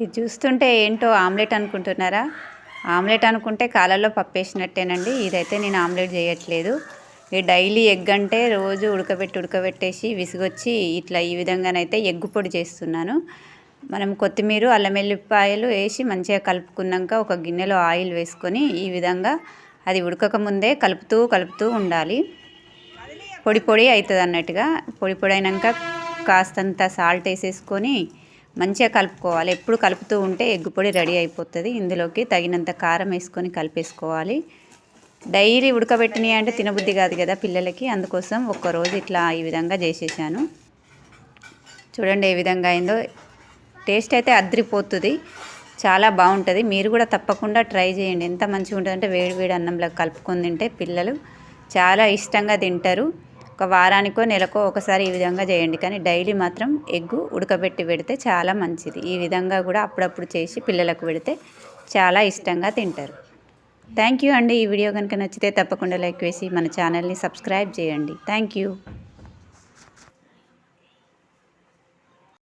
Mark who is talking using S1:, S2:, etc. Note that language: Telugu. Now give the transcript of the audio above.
S1: ఇది చూస్తుంటే ఏంటో ఆమ్లెట్ అనుకుంటున్నారా? ఆమ్లెట్ అనుకుంటే కాలలో పప్పేసినట్టేనండి. ఇదైతే నేను ఆమ్లెట్ చేయట్లేదు. ఈ డైలీ ఎగ్ అంటే రోజు ఉడకబెట్టి ఉడకబెట్టేసి విసుగొచ్చి ఇట్లా ఈ విధంగానైతే ఎగ్గు పొడి చేస్తున్నాను. మనం కొత్తిమీర అల్లం వెల్లిపాయలు వేసి మంచిగా కలుపుకున్నాక ఒక గిన్నెలో ఆయిల్ వేసుకొని ఈ విధంగా అది ఉడకక ముందే కలుపుతూ కలుపుతూ ఉండాలి. పొడి పొడి అవుతుంది అన్నట్టుగా పొడి పొడి అయినాక కాస్తంత సాల్ట్ వేసేసుకొని మంచిగా కలుపుకోవాలి. ఎప్పుడు కలుపుతూ ఉంటే ఎగ్గు పొడి రెడీ అయిపోతుంది. ఇందులోకి తగినంత కారం వేసుకొని కలిపేసుకోవాలి. డైలీ ఉడకబెట్టినవి అంటే తినబుద్ధి కాదు కదా పిల్లలకి. అందుకోసం ఒక్కరోజు ఇట్లా ఈ విధంగా చేసేసాను. చూడండి ఏ విధంగా అయిందో. టేస్ట్ అయితే అద్రిపోతుంది. చాలా బాగుంటుంది. మీరు కూడా తప్పకుండా ట్రై చేయండి. ఎంత మంచిగా ఉంటుంది అంటే వేడి వేడి అన్నంలో కలుపుకొని తింటే పిల్లలు చాలా ఇష్టంగా తింటారు. ఒక వారానికో నెలకో ఒకసారి ఈ విధంగా చేయండి. కానీ డైలీ మాత్రం ఎగ్గు ఉడకబెట్టి పెడితే చాలా మంచిది. ఈ విధంగా కూడా అప్పుడప్పుడు చేసి పిల్లలకు పెడితే చాలా ఇష్టంగా తింటారు. థ్యాంక్ యూ అండి. ఈ వీడియో కనుక నచ్చితే తప్పకుండా లైక్ వేసి మన ఛానల్ని సబ్స్క్రైబ్ చేయండి. Thank you.